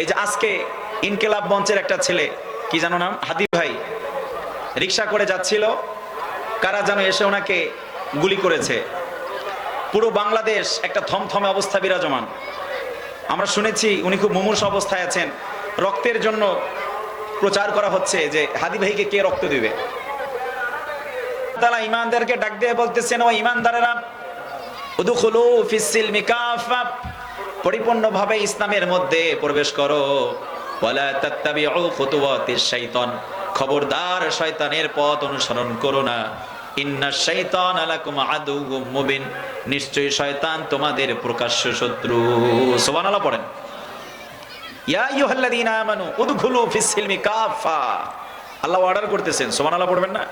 এই যে আজকে ইনকেলাব মঞ্চের একটা ছেলে, কি জানো নাম? হাদি ভাই রিক্সা করে যাচ্ছিল। কারা যেন এসে ওনাকে গুলি করেছে। পুরো বাংলাদেশ একটা থমথমে অবস্থা বিরাজমান। আমরা শুনেছি উনি খুব মুমূর্ষ অবস্থায় আছেন। রক্তের জন্য প্রচার করা হচ্ছে যে হাদি ভাইকে কে রক্ত দিবে? তারা ইমানদারকে ডাক দিয়ে বলতেছেন, ও ইমানদারেরা পরিপূর্ণভাবে ইসলামের মধ্যে প্রবেশ করো। খবরদার শয়তানের পথ অনুসরণ করো না। ইন্না নিশ্চয়ই শয়তান তোমাদের প্রকাশ্য শত্রু। আল্লাহ অর্ডার করতেছেন। পড়বেন না?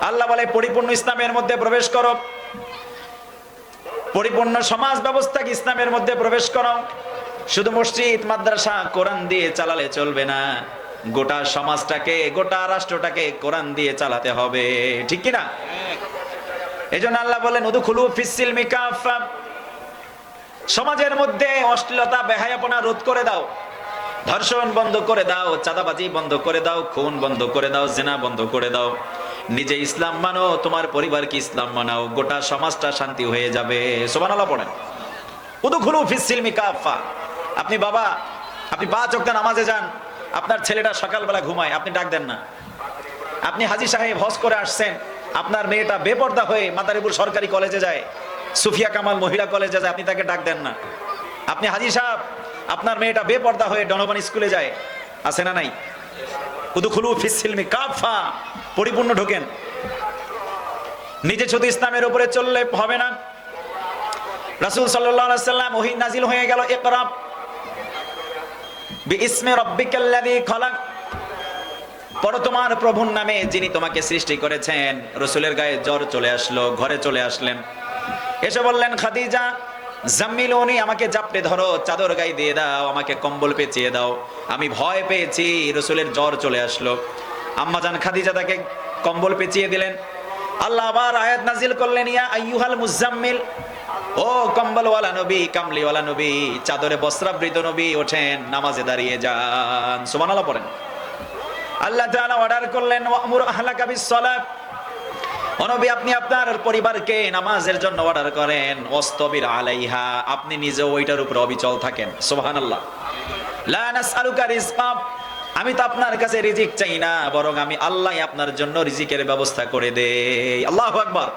আল্লাহ বলে, পরিপূর্ণ ইসলামের মধ্যে প্রবেশ করো। পরিপূর্ণ সমাজ ব্যবস্থাকে ইসলামের মধ্যে প্রবেশ করো। শুধু মসজিদ, মাদ্রাসা, কোরআন দিয়ে চালালে চলবে না। গোটা সমাজটাকে, গোটা রাষ্ট্রটাকে কোরআন দিয়ে চালাতে হবে। ঠিক কি না এই জন্য আল্লাহ বলেন ফিসিল সমাজের মধ্যে অশ্লীলতা, বেহায়াপনা রোধ করে দাও। ধর্ষণ বন্ধ করে দাও, চাঁদাবাজি বন্ধ করে দাও, খুন বন্ধ করে দাও, জেনা বন্ধ করে দাও। নিজে ইসলাম মানো, তোমার পরিবারকে ইসলাম মানাও, গোটা সমাজটা শান্তি হয়ে যাবে। কাফা আপনি বাবা, আপনি পাঁচ ওয়াক্ত নামাজে যান, আপনার ছেলেটা সকালবেলা ঘুমায়, আপনি ডাক দেন না। আপনি হাজি সাহেব হজ করে আসছেন, আপনার মেয়েটা বেপর্দা হয়ে মাতারিপুর সরকারি কলেজে যায়, সুফিয়া কামাল মহিলা কলেজে যায়, আপনি তাকে ডাক দেন না। আপনি হাজি সাহেব, আপনার মেয়েটা বেপর্দা হয়ে ডনবান স্কুলে যায়, আছে না নাই? উদুখুলু ফিসিলমি কাফা পরিপূর্ণ ঢোকেন। নিজে শুধু ইসলামের উপরে চললে হবে না। রাসূল সাল্লাম ওহী নাজিল হয়ে গেল খলাক। পড়ো তোমার প্রভুর নামে যিনি তোমাকে সৃষ্টি করেছেন, রসুলের গায়ে জ্বর চলে আসলো, ঘরে চলে আসলেন। এসে বললেন, খাদিজা, জাম্মিলুনি, আমাকে জাপটে ধরো, চাদর গায়ে দিয়ে দাও, আমাকে কম্বল পেঁচিয়ে দাও। আমি ভয় পেয়েছি, রসুলের জ্বর চলে আসলো। আম্মাজান খাদিজা তাকে কম্বল পেঁচিয়ে দিলেন। আল্লাহ আবার আয়াত নাজিল করলেন, ইয়া আইয়ুহাল মুজাম্মিল ও কম্বলওয়ালা নবী, কামলিওয়ালা নবী, চাদরে বস্ত্রাবৃত নবী, ওঠেন, নামাজে দাঁড়িয়ে যান। সুবহানাল্লাহ পড়েন। আল্লাহ তাআলা অর্ডার করলেন, ওয়ামুর আহলাকা বিসসালাত। অনবী আপনি আপনার পরিবারকে নামাজের জন্য অর্ডার করেন, ওয়াস্তবির আলাইহা আপনি নিজে ওইটার উপর অবিচল থাকেন। সুবহানাল্লাহ। লা নাসআলুকা রিজকা আমি তো আপনার কাছে রিজিক চাই না, বরং আমি আল্লাহ আপনার জন্য রিজিকের ব্যবস্থা করে দেই। আল্লাহু আকবার।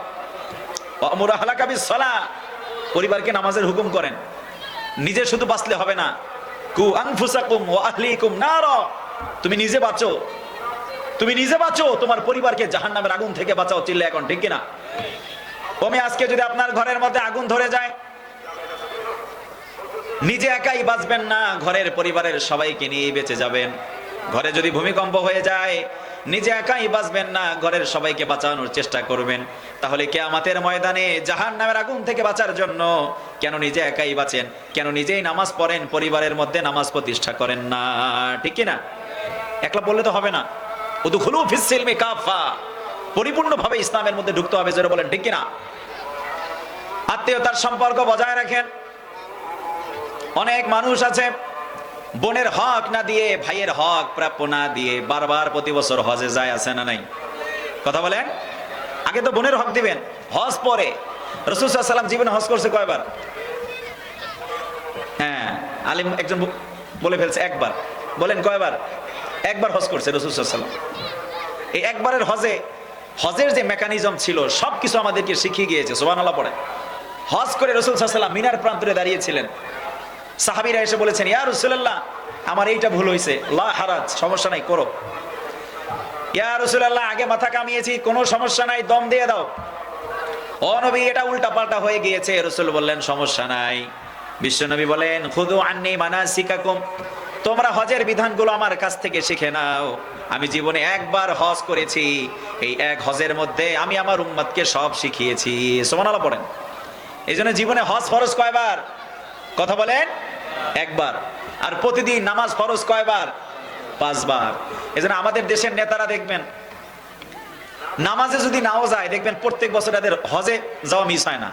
পরিবারকে নামাজের হুকুম করেন। নিজে শুধু বাঁচলে হবে না। কু আনফুসাকুম ওয়া আহলিকুম নারা। তুমি নিজে বাঁচো। তুমি নিজে বাঁচো, তোমার পরিবারকে জাহান নামের আগুন থেকে বাঁচাও চিল্লে এখন, ঠিক কিনা? তুমি আজকে যদি আপনার ঘরের মধ্যে আগুন ধরে যায়, নিজে একাই বাঁচবেন না, ঘরের পরিবারের সবাইকে নিয়ে বেঁচে যাবেন। ঘরে যদি ভূমিকম্প হয়ে যায়, নিজে একাই বাঁচবেন না, ঘরের সবাইকে বাঁচানোর চেষ্টা করবেন। তাহলে কেয়ামাতের ময়দানে জাহান নামের আগুন থেকে বাঁচার জন্য কেন নিজে একাই বাঁচেন? কেন নিজেই নামাজ পড়েন? পরিবারের মধ্যে নামাজ প্রতিষ্ঠা করেন না, ঠিক কিনা? একলা বললে তো হবে না। উদুখুলু ফিসিলমি কাফা পরিপূর্ণভাবে ইসলামের মধ্যে ঢুকতে হবে, জোরে বলেন, ঠিক কিনা? আত্মীয়তার সম্পর্ক বজায় রাখেন। অনেক মানুষ আছে বোনের হক না দিয়ে, ভাইয়ের হক প্রাপ্য না দিয়ে বারবার প্রতি বছর হজে যায়, আছে না নাই? কথা বলেন? আগে তো বোনের হক দিবেন, হজ পরে। রসুল সাল্লাম জীবনে হজ করছে কয়বার? হ্যাঁ আলিম একজন বলে ফেলছে, একবার। বলেন কয়বার? একবার হজ করছে রসুল সাল্লাম এই একবারের হজে, হজের যে মেকানিজম ছিল সব কিছু আমাদেরকে শিখিয়ে গিয়েছে সোবান আল্লাহ হজ করে রসুল সাল্লাম মিনার প্রান্তরে দাঁড়িয়েছিলেন। সাহাবিরা এসে বলেছেন, ইয়া রসুল্লাহ আমার এইটা ভুল হয়েছে লা হারাজ, সমস্যা নাই, করো। ইয়া রসুল্লাহ আগে মাথা কামিয়েছি, কোনো সমস্যা নাই, দম দিয়ে দাও। ও নবী, এটা উল্টা পাল্টা হয়ে গিয়েছে। রসুল বললেন, সমস্যা নাই। বিশ্বনবী বলেন, খুদু আন্নি মানাসিকাকুম, তোমরা হজের বিধানগুলো আমার কাছ থেকে শিখে নাও। আমি জীবনে একবার হজ করেছি, এই এক হজের মধ্যে আমি আমার উম্মতকে সব শিখিয়েছি। সোমানালা পড়েন এই জন্য জীবনে হজ ফরজ কয়বার? কথা বলেন? একবার। আর প্রতিদিন নামাজ ফরজ কয়বার? পাঁচবার। এই জন্য আমাদের দেশের নেতারা দেখবেন, নামাজে যদি নাও যায়, দেখবেন প্রত্যেক বছর তাদের হজে যাওয়া মিস হয় না।